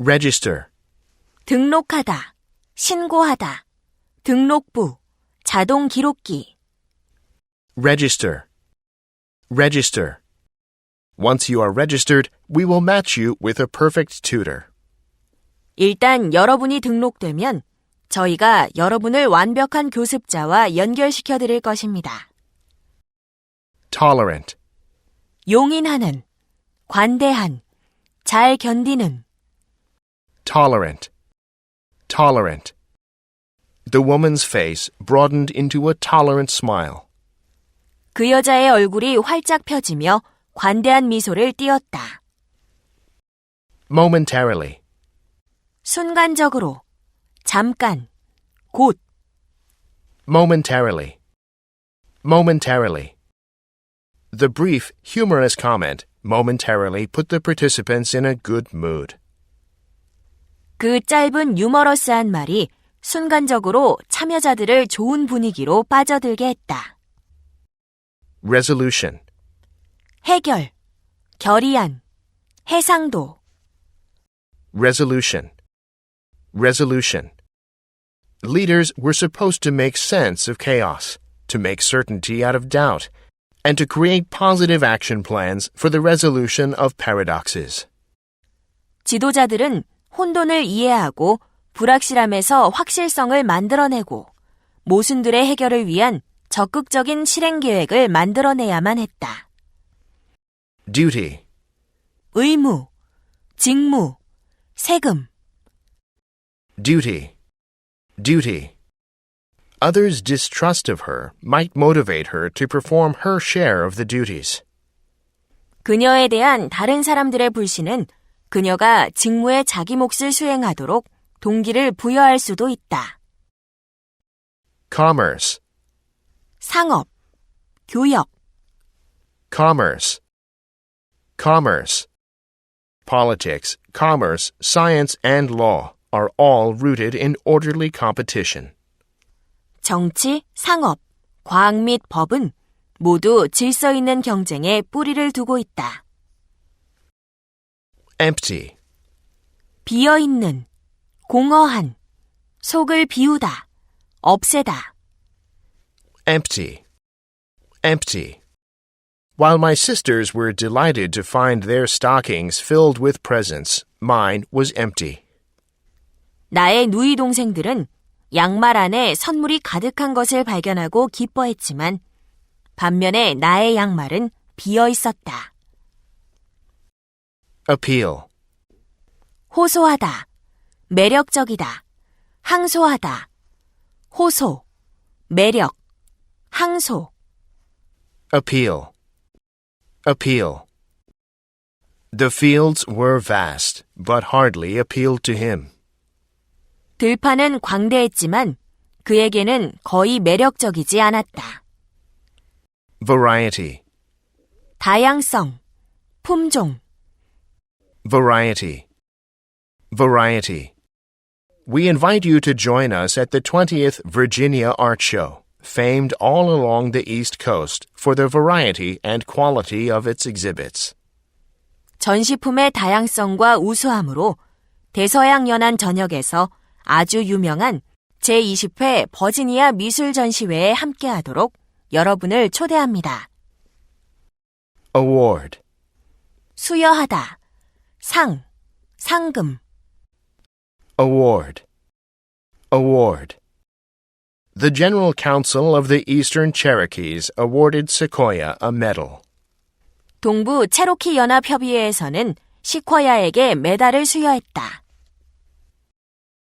register, 등록하다, 신고하다, 등록부, 자동 기록기, register, register. Once you are registered, we will match you with a perfect tutor. 일단 여러분이 등록되면 저희가 여러분을 완벽한 교습자와 연결시켜 드릴 것입니다. Tolerant, 용인하는, 관대한, 잘 견디는, tolerant, tolerant. The woman's face broadened into a tolerant smile. 그 여자의 얼굴이 활짝 펴지며 관대한 미소를 띄었다. Momentarily, 순간적으로, 잠깐, 곧, momentarily, momentarily. The brief, humorous comment momentarily put the participants in a good mood. 그 짧은 유머러스한 말이 순간적으로 참여자들을 좋은 분위기로 빠져들게 했다. Resolution, 해결, 결의안, 해상도, resolution, resolution. Leaders were supposed to make sense of chaos, to make certainty out of doubt, and to create positive action plans for the resolution of paradoxes. 지도자들은 혼돈을 이해하고 불확실함에서 확실성을 만들어내고 모순들의 해결을 위한 적극적인 실행 계획을 만들어내야만 했다. Duty, 의무, 직무, 세금, duty, duty. Others' distrust of her might motivate her to perform her share of the duties. 그녀에 대한 다른 사람들의 불신은 그녀가 직무의 자기 몫을 수행하도록 동기를 부여할 수도 있다. Commerce, 상업, 교역, commerce, commerce. Politics, commerce, science, and law are all rooted in orderly competition. 정치, 상업, 과학 및 법은 모두 질서 있는 경쟁에 뿌리를 두고 있다. Empty, 비어 있는, 공허한, 속을 비우다, 없애다. empty, empty. While my sisters were delighted to find their stockings filled with presents, mine was empty. 나의 누이 동생들은 양말 안에 선물이 가득한 것을 발견하고 기뻐했지만 반면에 나의 양말은 비어 있었다. Appeal, 호소하다, 매력적이다, 항소하다, 호소, 매력, 항소, appeal, appeal. The fields were vast, but hardly appealed to him. 들판은 광대했지만 그에게는 거의 매력적이지 않았다. Variety, 다양성, 품종, variety, variety. We invite you to join us at the 20th Virginia Art Show, famed all along the East Coast for the variety and quality of its exhibits. 전시품의 다양성과 우수함으로 대서양 연안 전역에서 아주 유명한 제20회 버지니아 미술 전시회에 함께하도록 여러분을 초대합니다. Award, 수여하다, 상, 상금, award, award. The General Council of the Eastern Cherokees awarded Sequoia a medal. 동부 체로키 연합 협의회에서는 시쿼야에게 메달을 수여했다.